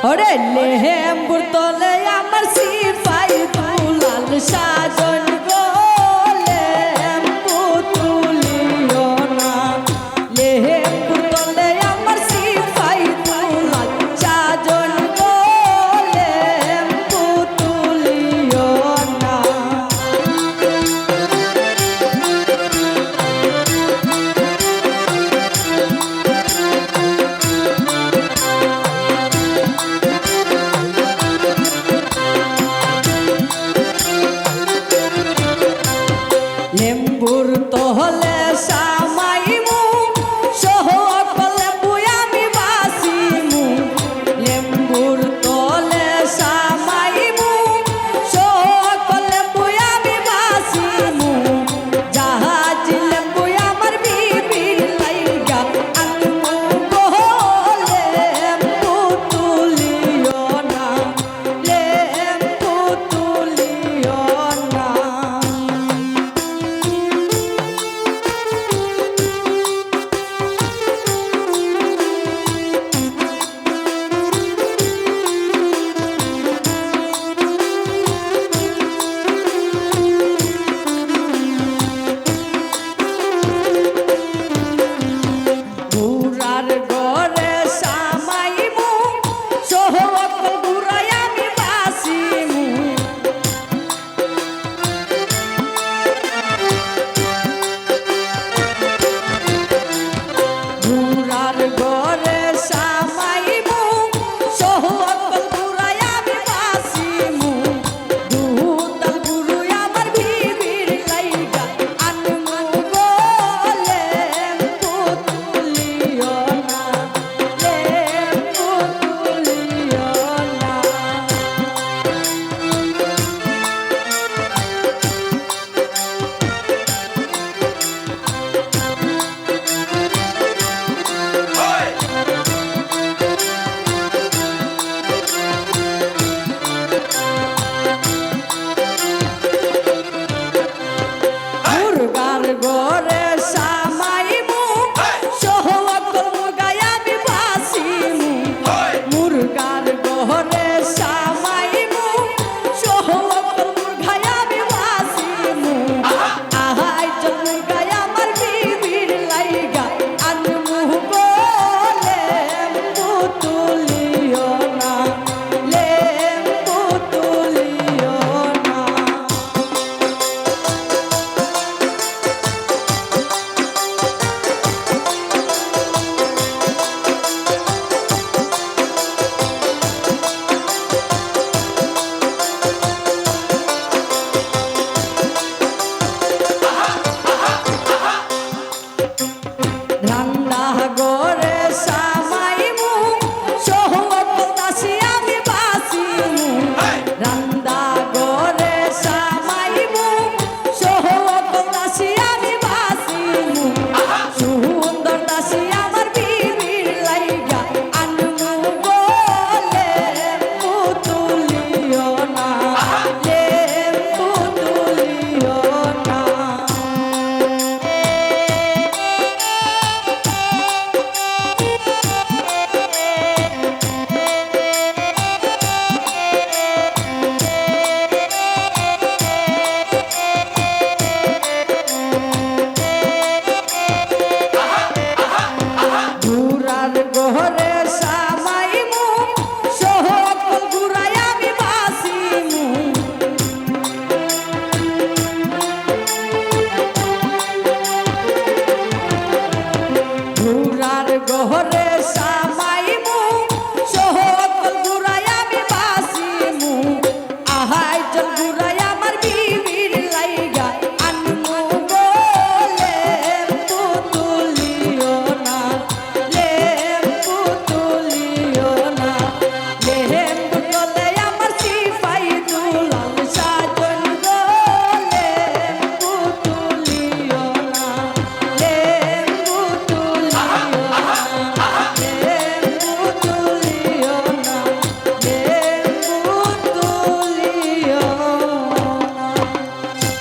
ওরে লেহেম্বুর তলে আমার সিপাই তুলাল সাজন লেম্বুর তোহলে সামাই মু সহ লেম্বু আমি boy. সোহান